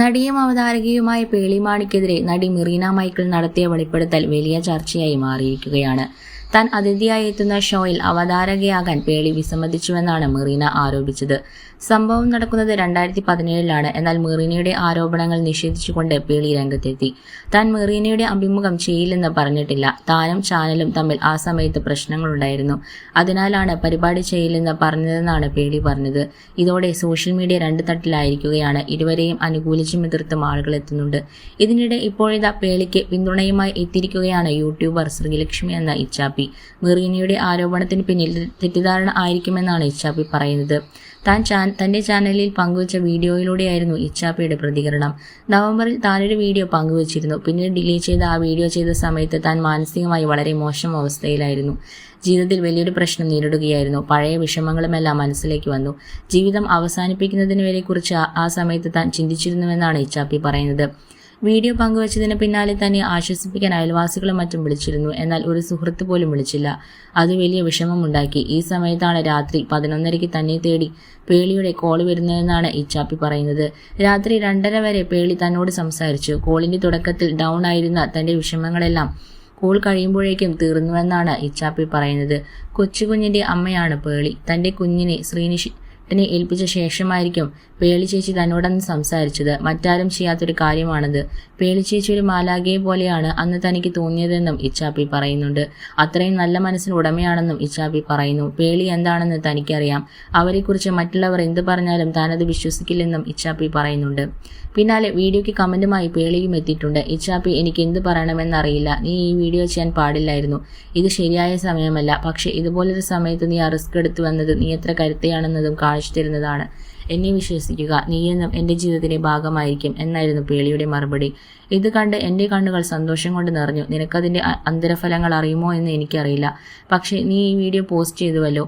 നടിയും അവതാരകയുമായ പേളിമാണിക്കെതിരെ നടി മെറീന മൈക്കിൾ നടത്തിയ വെളിപ്പെടുത്തൽ വലിയ ചർച്ചയായി മാറിയിരിക്കുകയാണ്. താൻ അതിഥിയായി എത്തുന്ന ഷോയിൽ അവതാരകയാകാൻ പേളി വിസമ്മതിച്ചുവെന്നാണ് മെറീന ആരോപിച്ചത്. സംഭവം നടക്കുന്നത് രണ്ടായിരത്തി പതിനേഴിലാണ് എന്നാൽ മെറീനയുടെ ആരോപണങ്ങൾ നിഷേധിച്ചുകൊണ്ട് പേളി രംഗത്തെത്തി. താൻ മെറീനയുടെ അഭിമുഖം ചെയ്യില്ലെന്ന് പറഞ്ഞിട്ടില്ല. താനും ചാനലും തമ്മിൽ ആ സമയത്ത് പ്രശ്നങ്ങളുണ്ടായിരുന്നു. അതിനാലാണ് പരിപാടി ചെയ്യില്ലെന്ന് പറഞ്ഞതെന്നാണ് പേളി പറഞ്ഞത്. ഇതോടെ സോഷ്യൽ മീഡിയ രണ്ട് തട്ടിലായിരിക്കുകയാണ്. ഇരുവരെയും അനുകൂലിച്ചും എതിർത്തും ആളുകൾ എത്തുന്നുണ്ട്. ഇതിനിടെ ഇപ്പോഴിതാ പേളിക്ക് പിന്തുണയുമായി എത്തിയിരിക്കുകയാണ് യൂട്യൂബർ ശ്രീലക്ഷ്മി എന്ന ഇച്ചാപ്പി. മെറീനയുടെ ആരോപണത്തിന് പിന്നിൽ തെറ്റിദ്ധാരണ ആയിരിക്കുമെന്നാണ് ഇച്ചാപ്പി പറയുന്നത്. താൻ ചാൻ തന്റെ ചാനലിൽ പങ്കുവച്ച വീഡിയോയിലൂടെയായിരുന്നു ഇച്ചാപ്പിയുടെ പ്രതികരണം. നവംബറിൽ താനൊരു വീഡിയോ പങ്കുവച്ചിരുന്നു. പിന്നീട് ഡിലീറ്റ് ചെയ്ത ആ വീഡിയോ ചെയ്ത സമയത്ത് താൻ മാനസികമായി വളരെ മോശം അവസ്ഥയിലായിരുന്നു. ജീവിതത്തിൽ വലിയൊരു പ്രശ്നം നേരിടുകയായിരുന്നു. പഴയ വിഷമങ്ങളുമെല്ലാം മനസ്സിലേക്ക് വന്നു. ജീവിതം അവസാനിപ്പിക്കുന്നതിന് വരെ കുറിച്ച് ആ സമയത്ത് താൻ ചിന്തിച്ചിരുന്നുവെന്നാണ് ഇച്ചാപ്പി പറയുന്നത്. വീഡിയോ പങ്കുവച്ചതിന് പിന്നാലെ തന്നെ ആശ്വസിപ്പിക്കാൻ അയൽവാസികളും മറ്റും വിളിച്ചിരുന്നു. എന്നാൽ ഒരു സുഹൃത്ത് പോലും വിളിച്ചില്ല. അത് വലിയ വിഷമമുണ്ടാക്കി. ഈ സമയത്താണ് രാത്രി പതിനൊന്നരയ്ക്ക് തന്നെ തേടി പേളിയുടെ കോൾ വരുന്നതെന്നാണ് ഇച്ചാപ്പി പറയുന്നത്. രാത്രി രണ്ടര വരെ പേളി തന്നോട് സംസാരിച്ചു. കോളിന്റെ തുടക്കത്തിൽ ഡൗൺ ആയിരുന്ന തന്റെ വിഷമങ്ങളെല്ലാം കോൾ കഴിയുമ്പോഴേക്കും തീർന്നുവെന്നാണ് ഇച്ചാപ്പി പറയുന്നത്. കൊച്ചുകുഞ്ഞിന്റെ അമ്മയാണ് പേളി. തന്റെ കുഞ്ഞിനെ ശ്രീനിഷ് നെ ഏൽപ്പിച്ച ശേഷമായിരിക്കും പേളി ചേച്ചി തന്നോടന്ന് സംസാരിച്ചത്. മറ്റാരും ചെയ്യാത്തൊരു കാര്യമാണത്. പേളി ചേച്ചി ഒരു മാലാകയെ പോലെയാണ് അന്ന് തനിക്ക് തോന്നിയതെന്നും ഇച്ചാപ്പി പറയുന്നുണ്ട്. അത്രയും നല്ല മനസ്സിന് ഉടമയാണെന്നും ഇച്ചാപ്പി പറയുന്നു. പേളി എന്താണെന്ന് തനിക്കറിയാം. അവരെക്കുറിച്ച് മറ്റുള്ളവർ എന്ത് പറഞ്ഞാലും താനത് വിശ്വസിക്കില്ലെന്നും ഇച്ചാപ്പി പറയുന്നുണ്ട്. പിന്നാലെ വീഡിയോയ്ക്ക് കമന്റുമായി പേളിയും എത്തിയിട്ടുണ്ട്. ഇച്ചാപ്പി എനിക്ക് എന്ത് പറയണമെന്നറിയില്ല. നീ ഈ വീഡിയോ ചെയ്യാൻ പാടില്ലായിരുന്നു. ഇത് ശരിയായ സമയമല്ല. പക്ഷെ ഇതുപോലൊരു സമയത്ത് നീ ആ റിസ്ക് എടുത്തു വന്നത് നീ എത്ര കരുത്തയാണെന്നതും കാണിച്ചു തരുന്നതാണ് എന്നെ വിശ്വസിക്കുക നീയെന്നും എന്റെ ജീവിതത്തിന്റെ ഭാഗമായിരിക്കും എന്നായിരുന്നു പേളിയുടെ മറുപടി. ഇത് കണ്ട് എന്റെ കണ്ണുകൾ സന്തോഷം കൊണ്ട് നിറഞ്ഞു. നിനക്കതിന്റെ അന്തരഫലങ്ങൾ അറിയുമോ എന്ന് എനിക്കറിയില്ല. പക്ഷേ നീ ഈ വീഡിയോ പോസ്റ്റ് ചെയ്തുവല്ലോ.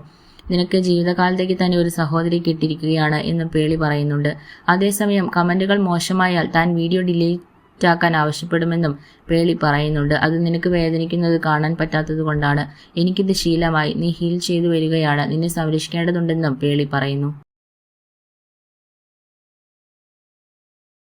നിനക്ക് ജീവിതകാലത്തേക്ക് തന്നെ ഒരു സഹോദരി കിട്ടിയിരിക്കുകയാണ് എന്ന് പേളി പറയുന്നുണ്ട്. അതേസമയം കമന്റുകൾ മോശമായാൽ താൻ വീഡിയോ ഡിലീറ്റ് ആക്കാൻ ആവശ്യപ്പെടുമെന്നും പേളി പറയുന്നുണ്ട്. അത് നിനക്ക് വേദനിക്കുന്നത് കാണാൻ പറ്റാത്തത് കൊണ്ടാണ്. എനിക്കിത് ശീലമായി. നീ ഹീൽ ചെയ്തു വരികയാണ്. നിന്നെ സംരക്ഷിക്കേണ്ടതുണ്ടെന്നും പേളി പറയുന്നു.